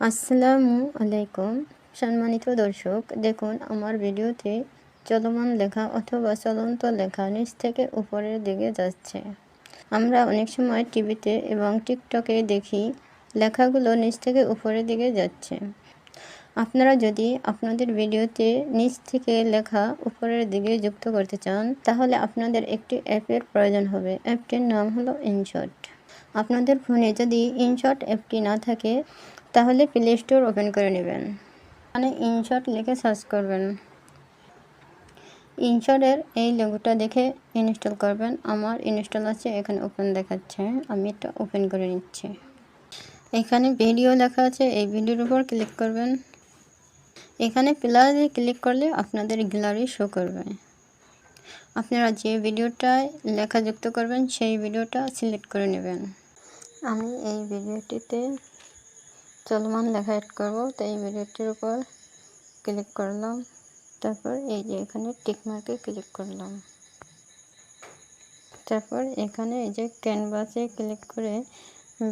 আসসালামু আলাইকুম। সম্মানিত দর্শক, দেখুন আমার ভিডিওতে চলমান লেখা অথবা চলন্ত লেখা নিচ থেকে উপরের দিকে যাচ্ছে। আমরা অনেক সময় টিভিতে এবং টিকটকে দেখি লেখাগুলো নিচ থেকে উপরের দিকে যাচ্ছে। আপনারা যদি আপনাদের ভিডিওতে নিচ থেকে লেখা উপরের দিকে যুক্ত করতে চান, তাহলে আপনাদের একটি অ্যাপের প্রয়োজন হবে। অ্যাপটির নাম হলো ইনশট আপনাদের ফোনে যদি ইনশট অ্যাপটি না থাকে তাহলে প্লে স্টোর ওপেন করে নেবেন। মানে ইনশট লিখে সার্চ করবেন। ইনশটের এই লোগোটা দেখে ইনস্টল করবেন। আমার ইনস্টল আছে, এখানে ওপেন দেখাচ্ছে। আমি এটা ওপেন করে নিচ্ছি। এখানে ভিডিও লেখা আছে, এই ভিডিওর উপর ক্লিক করবেন। এখানে প্লাসে ক্লিক করলে আপনাদের গ্যালারি শো করবে। আপনারা যে ভিডিওটায় লেখা যুক্ত করবেন, সেই ভিডিওটা সিলেক্ট করে নেবেন। আমি এই ভিডিওটিতে চলমান লেখা এড করব। তো এই ভিডিওটির উপর ক্লিক করলাম। তারপর এই যে এখানে টিকমার্কে ক্লিক করলাম। তারপর এখানে এই যে ক্যানভাসে ক্লিক করে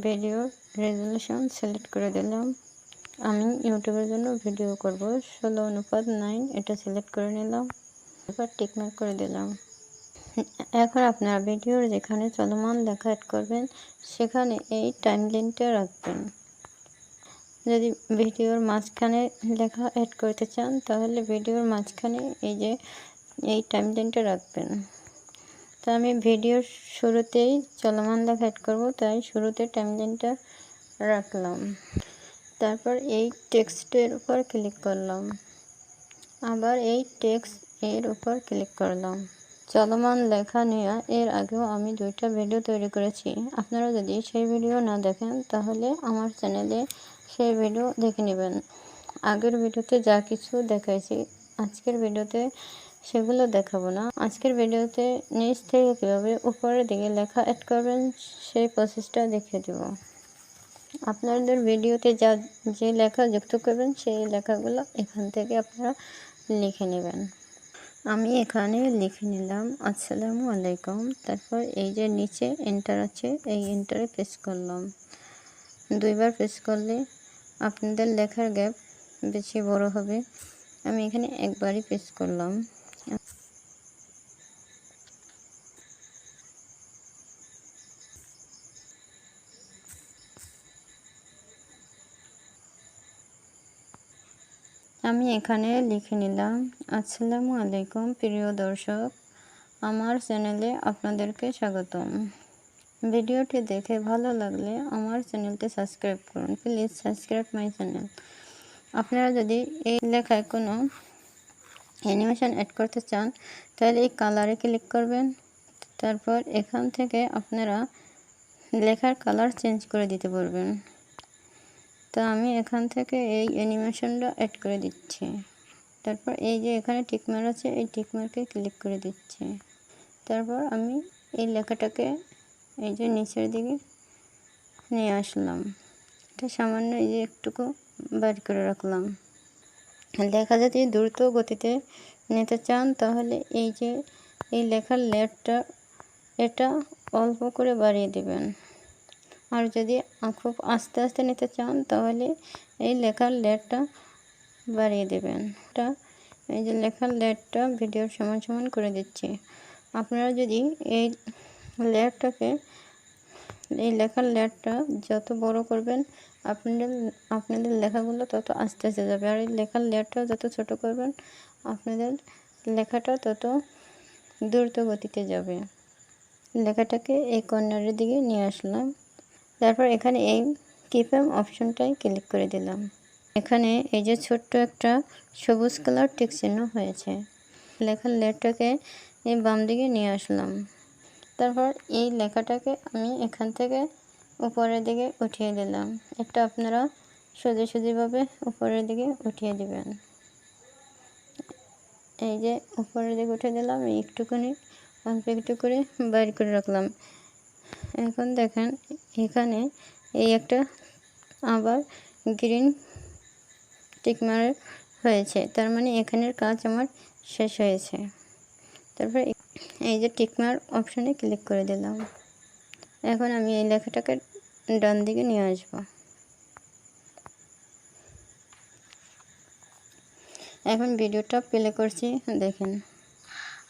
ভিডিও রেজলিউশন সিলেক্ট করে দিলাম। আমি ইউটিউবের জন্য ভিডিও করব। ষোলো অনুপাত নাইন এটা সিলেক্ট করে নিলাম। এবার টিকমার্ক করে দিলাম। এখন আপনার ভিডিওর যেখানে চলমান লেখা অ্যাড করবেন, সেখানে এই টাইম লাইনটা রাখবেন। যদি ভিডিওর মাঝখানে লেখা অ্যাড করতে চান, তাহলে ভিডিওর মাঝখানে এই যে, এই টাইম লাইনটা রাখবেন। তো আমি ভিডিওর শুরুতেই চলমান লেখা অ্যাড করব, তাই শুরুতে টাইম লাইনটা রাখলাম। তারপর এই টেক্সটের উপর ক্লিক করলাম। আবার এই টেক্সট এর উপর ক্লিক করলাম। চলমান লেখা নেওয়া, এর আগেও আমি দুইটা ভিডিও তৈরি করেছি। আপনারা যদি সেই ভিডিও না দেখেন, তাহলে আমার চ্যানেলে সেই ভিডিও দেখে নেবেন। আগের ভিডিওতে যা কিছু দেখাইছি, আজকের ভিডিওতে সেগুলো দেখাবো না। আজকের ভিডিওতে নিচ থেকে কীভাবে উপরের দিকে লেখা অ্যাড করবেন, সেই প্রসেসটা দেখিয়ে দেব। আপনাদের ভিডিওতে যা, যে লেখা যুক্ত করবেন, সেই লেখাগুলো এখান থেকে আপনারা লিখে নেবেন। আমি এখানে লিখে নিলাম, আসসালামু আলাইকুম। তারপর এই যে নিচে এন্টার আছে, এই এন্টারে প্রেস করলাম। দুইবার প্রেস করলে আপনাদের লেখার গ্যাপ বেশি বড় হবে। আমি এখানে একবারই প্রেস করলাম। আমি এখানে লিখে নিলাম, আসসালামু আলাইকুম প্রিয় দর্শক, আমার চ্যানেলে আপনাদেরকে স্বাগতম। ভিডিওটি দেখে ভালো লাগলে আমার চ্যানেলটি সাবস্ক্রাইব করুন। Please subscribe my channel. আপনারা যদি এই লেখায় কোনো অ্যানিমেশন অ্যাড করতে চান, তাহলে এই কালারে ক্লিক করবেন। তারপর এখান থেকে আপনারা লেখার কালার চেঞ্জ করে দিতে পারবেন। তো আমি এখান থেকে এই অ্যানিমেশনটা অ্যাড করে দিচ্ছি। তারপর এই যে এখানে টিকমার আছে, এই টিকমারকে ক্লিক করে দিচ্ছি। তারপর আমি এই লেখাটাকে এই যে নিচের দিকে নিয়ে আসলাম। এটা সামান্য এই যে একটুকু বার করে রাখলাম। লেখা যদি দ্রুত গতিতে নিতে চান, তাহলে এই যে এই লেখার লেয়ারটা, এটা অল্প করে বাড়িয়ে দেবেন। আর যদি খুব আস্তে আস্তে নিতে চান, তাহলে এই লেখার লেয়ারটা বাড়িয়ে দেবেন। এটা এই যে লেখার লেয়ারটা ভিডিওর সমান সমান করে দিচ্ছি। আপনারা যদি এই লেয়ারটাকে, এই লেখার লেয়ারটা যত বড় করবেন, আপনাদের আপনাদের লেখাগুলো তত আস্তে আস্তে যাবে। আর এই লেখার লেয়ারটা যত ছোট করবেন, আপনাদের লেখাটা তত দ্রুত গতিতে যাবে। লেখাটাকে এই কর্নারের দিকে নিয়ে আসলাম। তারপর এখানে এই কিপ্যাম অপশনটাই ক্লিক করে দিলাম। এখানে এই যে ছোট্ট একটা সবুজ কালার টিক চিহ্ন হয়েছে। লেখার লেটারটাকে এই বাম দিকে নিয়ে আসলাম। তারপর এই লেখাটাকে আমি এখান থেকে উপরের দিকে উঠিয়ে দিলাম। এটা আপনারা সোজা সোজাভাবে উপরের দিকে উঠিয়ে দিবেন। এই যে উপরের দিকে উঠে দিলাম একটুখানি, অল্প একটু করে বাইর করে রাখলাম। এখন দেখেন, এখানে এই একটা আবার গ্রিন টিকমার হয়েছে। তার মানে এখানের কাজ আমার শেষ হয়েছে। তারপর এই যে টিকমার অপশানে ক্লিক করে দিলাম। এখন আমি এই লেখাটাকে ডান দিকে নিয়ে আসব। এখন ভিডিওটা প্লে করছি, দেখেন।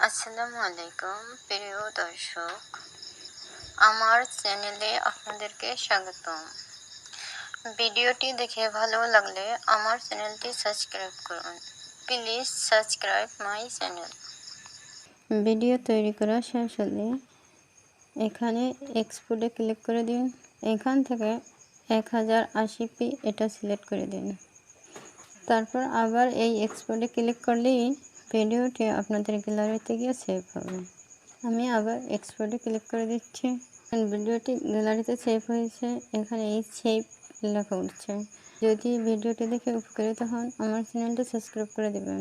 আসসালামু আলাইকুম, প্রিয় দর্শক, আমার চ্যানেলে আপনাদেরকে স্বাগতম। ভিডিওটি দেখে ভালো লাগলে আমার চ্যানেলটি সাবস্ক্রাইব করুন। Please subscribe my channel video তৈরি করা শেষ হলে এখানে এক্সপোর্টে ক্লিক করে দিন। এখান থেকে এক হাজার আশি পি এটা সিলেক্ট করে দিন। তারপর আবার এই এক্সপোর্টে ক্লিক করলেই ভিডিওটি আপনাদের গ্যালারিতে গিয়ে সেভ হবে। আমি আবার এক্সপোর্টে ক্লিক করে দিচ্ছি। ভিডিওটি গ্যালারিতে সেভ হয়েছে। এখানে এই সেভ লেখা উঠছে। যদি ভিডিওটি দেখে উপকৃত হন, আমার চ্যানেলটি সাবস্ক্রাইব করে দেবেন।